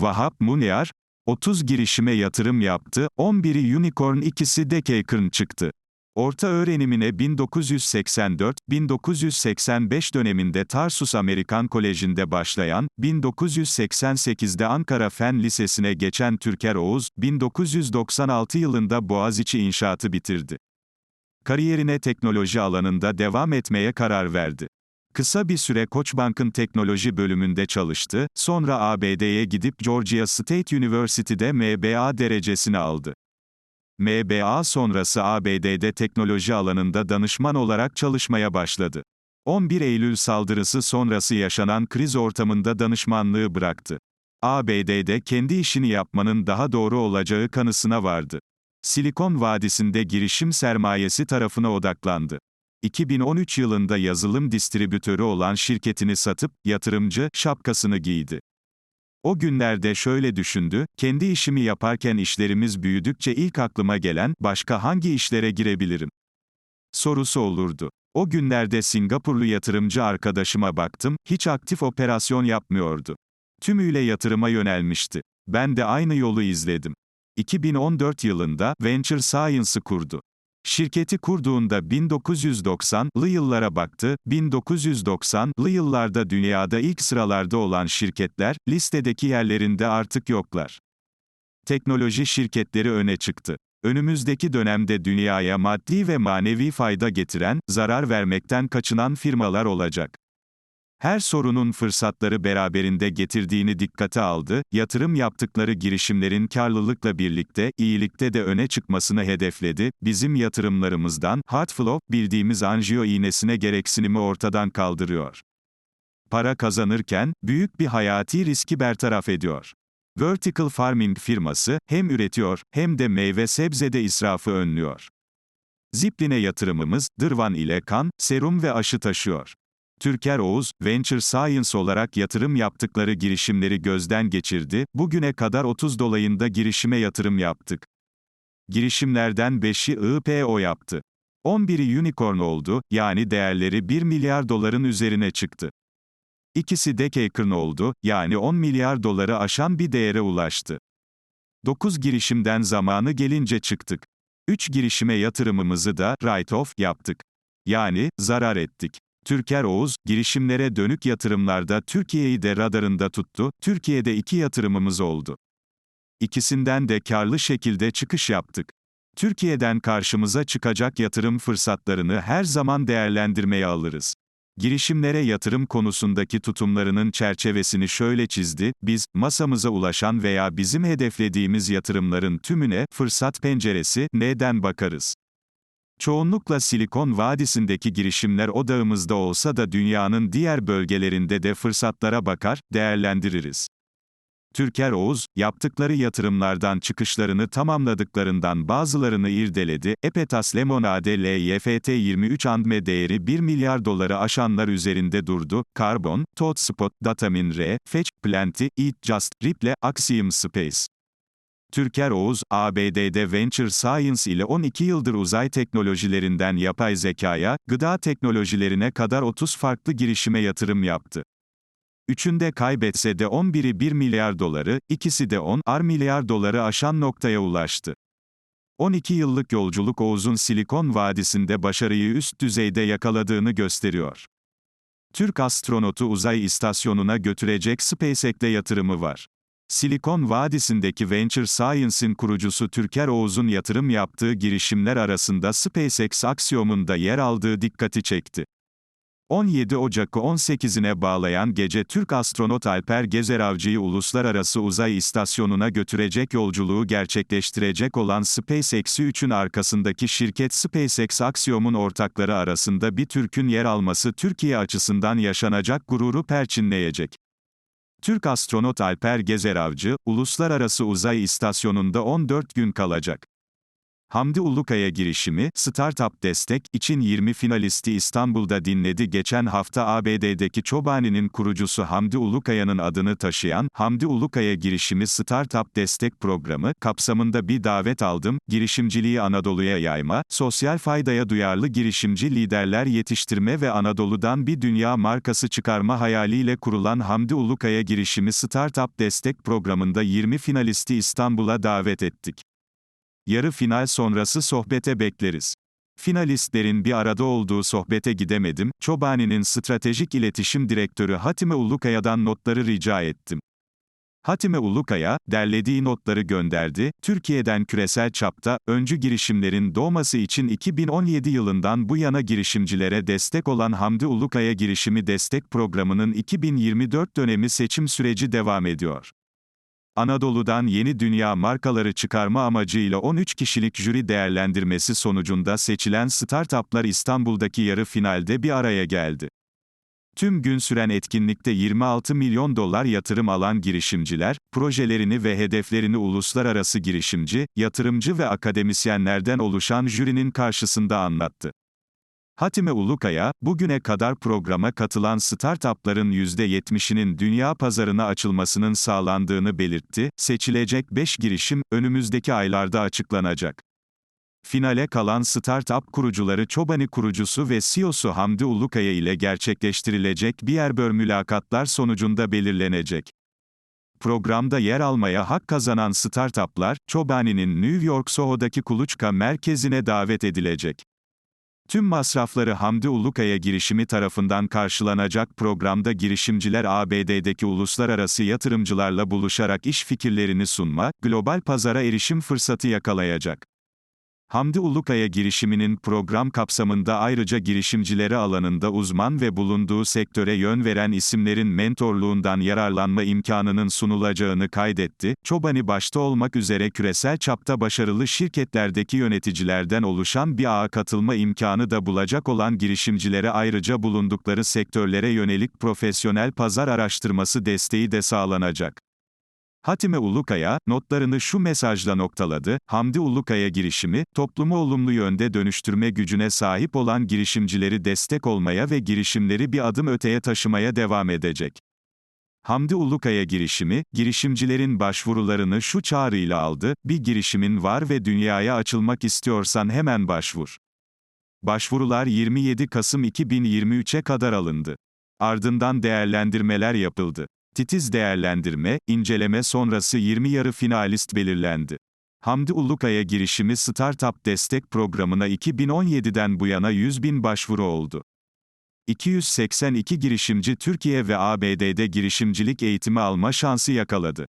Vahap Munyar, 30 girişime yatırım yaptı, 11'i unicorn ikisi Decacorn çıktı. Orta öğrenimine 1984-1985 döneminde Tarsus Amerikan Koleji'nde başlayan, 1988'de Ankara Fen Lisesi'ne geçen Türker Oğuz, 1996 yılında Boğaziçi İnşaatı bitirdi. Kariyerine teknoloji alanında devam etmeye karar verdi. Kısa bir süre Koçbank'ın teknoloji bölümünde çalıştı, sonra ABD'ye gidip Georgia State University'de MBA derecesini aldı. MBA sonrası ABD'de teknoloji alanında danışman olarak çalışmaya başladı. 11 Eylül saldırısı sonrası yaşanan kriz ortamında danışmanlığı bıraktı. ABD'de kendi işini yapmanın daha doğru olacağı kanısına vardı. Silikon Vadisi'nde girişim sermayesi tarafına odaklandı. 2013 yılında yazılım distribütörü olan şirketini satıp, yatırımcı, şapkasını giydi. O günlerde şöyle düşündü, kendi işimi yaparken işlerimiz büyüdükçe ilk aklıma gelen, başka hangi işlere girebilirim? Sorusu olurdu. O günlerde Singapurlu yatırımcı arkadaşıma baktım, hiç aktif operasyon yapmıyordu. Tümüyle yatırıma yönelmişti. Ben de aynı yolu izledim. 2014 yılında Venture Science'ı kurdu. Şirketi kurduğunda 1990'lı yıllara baktı, 1990'lı yıllarda dünyada ilk sıralarda olan şirketler, listedeki yerlerinde artık yoklar. Teknoloji şirketleri öne çıktı. Önümüzdeki dönemde dünyaya maddi ve manevi fayda getiren, zarar vermekten kaçınan firmalar olacak. Her sorunun fırsatları beraberinde getirdiğini dikkate aldı, yatırım yaptıkları girişimlerin karlılıkla birlikte, iyilikte de öne çıkmasını hedefledi, bizim yatırımlarımızdan, hard flow, bildiğimiz anjiyo iğnesine gereksinimi ortadan kaldırıyor. Para kazanırken, büyük bir hayati riski bertaraf ediyor. Vertical Farming firması, hem üretiyor, hem de meyve sebzede israfı önlüyor. Zipline yatırımımız, Dırvan ile kan, serum ve aşı taşıyor. Türker Oğuz, Venture Science olarak yatırım yaptıkları girişimleri gözden geçirdi, bugüne kadar 30 dolayında girişime yatırım yaptık. Girişimlerden 5'i IPO yaptı. 11'i unicorn oldu, yani değerleri 1 milyar doların üzerine çıktı. İkisi Decacorn oldu, yani 10 milyar doları aşan bir değere ulaştı. 9 girişimden zamanı gelince çıktık. 3 girişime yatırımımızı da write-off yaptık. Yani zarar ettik. Türker Oğuz, girişimlere dönük yatırımlarda Türkiye'yi de radarında tuttu, Türkiye'de iki yatırımımız oldu. İkisinden de karlı şekilde çıkış yaptık. Türkiye'den karşımıza çıkacak yatırım fırsatlarını her zaman değerlendirmeye alırız. Girişimlere yatırım konusundaki tutumlarının çerçevesini şöyle çizdi, biz, masamıza ulaşan veya bizim hedeflediğimiz yatırımların tümüne, fırsat penceresi, neden bakarız? Çoğunlukla Silikon Vadisi'ndeki girişimler odağımızda olsa da dünyanın diğer bölgelerinde de fırsatlara bakar, değerlendiririz. Türker Oğuz, yaptıkları yatırımlardan çıkışlarını tamamladıklarından bazılarını irdeledi, Epetas Lemonade LYFT 23 andme değeri 1 milyar doları aşanlar üzerinde durdu, Carbon, ThoughtSpot, Datamin R, Fetch, Plenty, Eat Just, Ripple, Axiom Space. Türker Oğuz, ABD'de Venture Science ile 12 yıldır uzay teknolojilerinden yapay zekaya, gıda teknolojilerine kadar 30 farklı girişime yatırım yaptı. Üçünde kaybetse de 11'i 1 milyar doları, ikisi de 10 ar milyar doları aşan noktaya ulaştı. 12 yıllık yolculuk Oğuz'un Silikon Vadisi'nde başarıyı üst düzeyde yakaladığını gösteriyor. Türk astronotu uzay istasyonuna götürecek SpaceX'te yatırımı var. Silikon Vadisi'ndeki Venture Science'in kurucusu Türker Oğuz'un yatırım yaptığı girişimler arasında SpaceX aksiyomunda yer aldığı dikkati çekti. 17 Ocak'ı 18'ine bağlayan gece Türk astronot Alper Gezer Avcı'yı uluslararası uzay istasyonuna götürecek yolculuğu gerçekleştirecek olan SpaceX 3'ün arkasındaki şirket SpaceX Aksiyom'un ortakları arasında bir Türk'ün yer alması Türkiye açısından yaşanacak gururu perçinleyecek. Türk astronot Alper Gezer Avcı, Uluslararası Uzay İstasyonu'nda 14 gün kalacak. Hamdi Ulukaya girişimi, Startup Destek için 20 finalisti İstanbul'da dinledi. Geçen hafta ABD'deki Çobani'nin kurucusu Hamdi Ulukaya'nın adını taşıyan, Hamdi Ulukaya girişimi Startup Destek Programı, kapsamında bir davet aldım, girişimciliği Anadolu'ya yayma, sosyal faydaya duyarlı girişimci liderler yetiştirme ve Anadolu'dan bir dünya markası çıkarma hayaliyle kurulan Hamdi Ulukaya girişimi Startup Destek Programı'nda 20 finalisti İstanbul'a davet ettik. Yarı final sonrası sohbete bekleriz. Finalistlerin bir arada olduğu sohbete gidemedim, Çobani'nin stratejik iletişim direktörü Hatime Ulukaya'dan notları rica ettim. Hatime Ulukaya, derlediği notları gönderdi, Türkiye'den küresel çapta, öncü girişimlerin doğması için 2017 yılından bu yana girişimcilere destek olan Hamdi Ulukaya Girişimi Destek Programı'nın 2024 dönemi seçim süreci devam ediyor. Anadolu'dan yeni dünya markaları çıkarma amacıyla 13 kişilik jüri değerlendirmesi sonucunda seçilen startuplar İstanbul'daki yarı finalde bir araya geldi. Tüm gün süren etkinlikte 26 milyon dolar yatırım alan girişimciler, projelerini ve hedeflerini uluslararası girişimci, yatırımcı ve akademisyenlerden oluşan jürinin karşısında anlattı. Hatime Ulukaya, bugüne kadar programa katılan startupların %70'inin dünya pazarına açılmasının sağlandığını belirtti, seçilecek 5 girişim, önümüzdeki aylarda açıklanacak. Finale kalan startup kurucuları Çobani kurucusu ve CEO'su Hamdi Ulukaya ile gerçekleştirilecek Bierbör mülakatlar sonucunda belirlenecek. Programda yer almaya hak kazanan startuplar, Çobani'nin New York Soho'daki Kuluçka merkezine davet edilecek. Tüm masrafları Hamdi Ulukaya girişimi tarafından karşılanacak programda girişimciler ABD'deki uluslararası yatırımcılarla buluşarak iş fikirlerini sunma, global pazara erişim fırsatı yakalayacak. Hamdi Ulukaya girişiminin program kapsamında ayrıca girişimcileri alanında uzman ve bulunduğu sektöre yön veren isimlerin mentorluğundan yararlanma imkanının sunulacağını kaydetti. Çobani başta olmak üzere küresel çapta başarılı şirketlerdeki yöneticilerden oluşan bir ağa katılma imkanı da bulacak olan girişimcilere ayrıca bulundukları sektörlere yönelik profesyonel pazar araştırması desteği de sağlanacak. Hatime Ulukaya, notlarını şu mesajla noktaladı, Hamdi Ulukaya girişimi, toplumu olumlu yönde dönüştürme gücüne sahip olan girişimcileri destek olmaya ve girişimleri bir adım öteye taşımaya devam edecek. Hamdi Ulukaya girişimi, girişimcilerin başvurularını şu çağrıyla aldı, bir girişimin var ve dünyaya açılmak istiyorsan hemen başvur. Başvurular 27 Kasım 2023'e kadar alındı. Ardından değerlendirmeler yapıldı. Titiz değerlendirme, inceleme sonrası 20 yarı finalist belirlendi. Hamdi Ulukaya girişimi Startup Destek Programı'na 2017'den bu yana 100 bin başvuru oldu. 282 girişimci Türkiye ve ABD'de girişimcilik eğitimi alma şansı yakaladı.